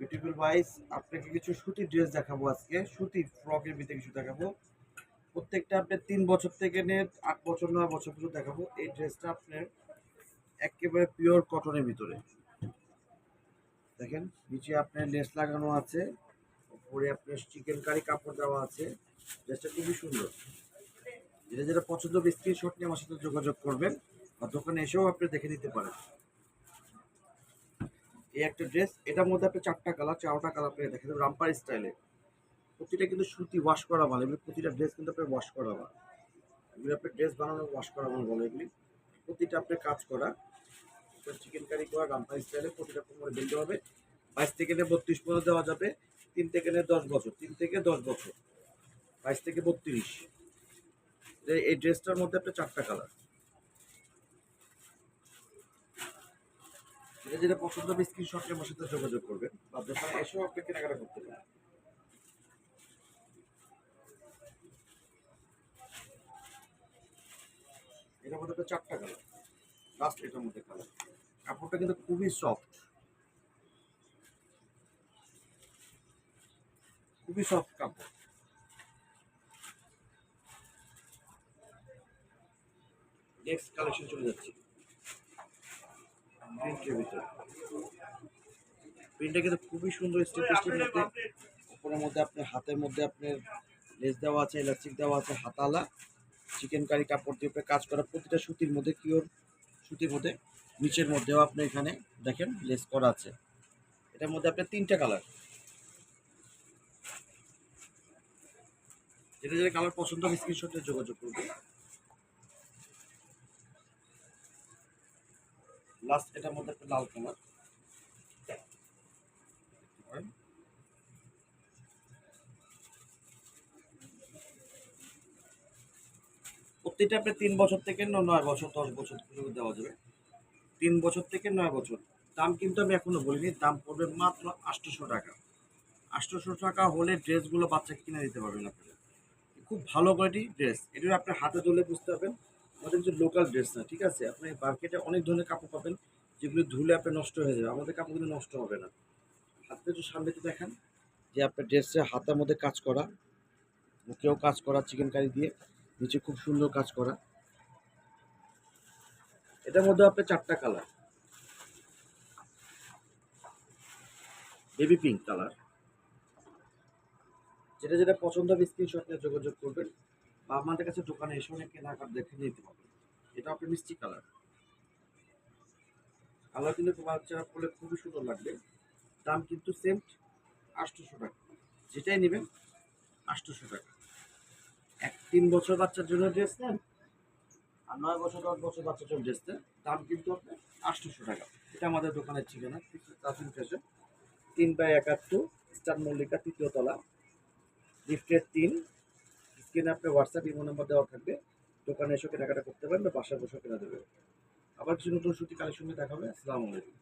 Beautiful vice আপনাকে কিছু সুতির ড্রেস দেখাবো আজকে। সুতির ফ্রকের ভিতরে কিছু দেখাবো। প্রত্যেকটা আপনার তিন বছর থেকে নিয়ে আট বছর, নয় বছর পর্যন্ত দেখাবো। এই ড্রেসটা আপনার একেবারে পিওর কটনের ভিতরে। দেখেন, নিচে আপনার লেস লাগানো আছে। উপরে আপনার চিকেন কারি কাপড় দেওয়া আছে। ড্রেসটা খুবই সুন্দর। যেটা যেটা পছন্দ হবে স্ক্রিনশট নিয়ে আমার সাথে যোগাযোগ করবেন বা দোকানে এসেও আপনি দেখে নিতে পারেন। এই একটা ড্রেস এটার মধ্যে আপনি চারটা কালার চারটা কালার আপনি দেখেন, রামপার স্টাইলে প্রতিটা কিন্তু সুতি ওয়াশ করা মাল এগুলি প্রতিটা ড্রেস কিন্তু আপনি ওয়াশ করা মাল এগুলি আপনি ড্রেস বানানো ওয়াশ করা মাল বলে এগুলি। প্রতিটা আপনি কাজ করা চিকেন কারি করা, রামপার স্টাইলে প্রতিটা কোমরে বেলতে হবে। বাইশ থেকে নিয়ে বত্রিশ পর্যন্ত দেওয়া যাবে, তিন থেকে নিয়ে দশ বছর, তিন থেকে দশ বছর। বাইশ থেকে বত্রিশ। এই ড্রেসটার মধ্যে আপনার চারটা কালার যেটা পছন্দ হবে স্ক্রিনশট আমার সাথে যোগাযোগ করবেন। বা দোকানে এসেও আপনি কেনাকাটা করতে পারেন এটার মধ্যে চারটা কালার লাস্ট এটার মধ্যে কালার কাপড়টা কিন্তু খুবই সফট খুবই সফট কাপড়। নেক্সট কালেকশন চলে যাচ্ছে। প্রিন্টের ভিতরে। প্রিন্টটা কিন্তু খুবই সুন্দর স্টেপ স্টেপ মধ্যে উপরের মধ্যে আপনার হাতের মধ্যে আপনার লেস দেওয়া আছে ইলাস্টিক দেওয়া আছে হাতালা চিকেন কারি কাপড় দিয়ে উপরে কাজ করা প্রতিটা সুতির মধ্যে পিওর সুতির মধ্যে নিচের মধ্যেও আপনি এখানে দেখেন লেস করা আছে। এটার মধ্যে আপনার তিনটা কালার যেটা যেটা কালার পছন্দ হবে স্ক্রিনশটে যোগাযোগ করবেন লাস্ট এটার মধ্যে একটা লাল কালার প্রত্যেকটা আপনি তিন বছর থেকে নয় বছর, দশ বছর দেওয়া যাবে। তিন বছর থেকে নয় বছর। দাম কিন্তু আমি এখনও বলিনি, দাম পড়বে মাত্র আটশোশো টাকা। আটশোশো টাকা হলে ড্রেসগুলো বাচ্চাকে কিনে দিতে পারবেন আপনারা। খুব ভালো কোয়ালিটি ড্রেস এটা আপনি হাতে ধুলে বুঝতে পারবেন। আমাদের কিছু লোকাল ড্রেস না, ঠিক আছে? আপনি মার্কেটে অনেক ধরনের কাপড় পাবেন, যেগুলো ধুলে আপনার নষ্ট হয়ে যাবে। আমাদের কাপড়গুলো নষ্ট হবে না। হাতে একটু সামনে তো দেখান, যে আপনার ড্রেসের হাতের মধ্যে কাজ করা, মুখেও কাজ করা চিকেন কারি দিয়ে, নিচে খুব সুন্দর কাজ করা। এটার মধ্যে আপনার চারটা কালার বেবি পিঙ্ক কালার যেটা যেটা পছন্দ হবে স্ক্রিনশট নিয়ে যোগাযোগ করবেন। বা আমাদের কাছে দোকানে এসে অনেক কেনাকাটা দেখে নিতে পারবেন এটা আপনার মিষ্টি কালার। কালার কিন্তু বাচ্চা পড়লে খুবই সুন্দর লাগবে। দাম কিন্তু সেম আটশোশো টাকা। যেটাই নেবেন, আটশোশো টাকা। এক তিন বছর বাচ্চার জন্য ড্রেস নেন, আর নয় বছর, দশ বছর বাচ্চার জন্য ড্রেস নেন, দাম কিন্তু আপনার আটশোশো টাকা। এটা আমাদের দোকানের ঠিকানা তাসিম ফ্যাশন তিন বাই একাত্তর, স্টার মল্লিকা তৃতীয় তলা, লিফটের তিন স্ক্রিনে আপনার হোয়াটসঅ্যাপ ইমো নাম্বার দেওয়া থাকবে। দোকানে এসে কেনাকাটা করতে পারেন বা বাসায় বসে কেনা দেবে আবার কিছু নতুন সুতি কালেকশনে দেখা হবে। আসসালামু আলাইকুম।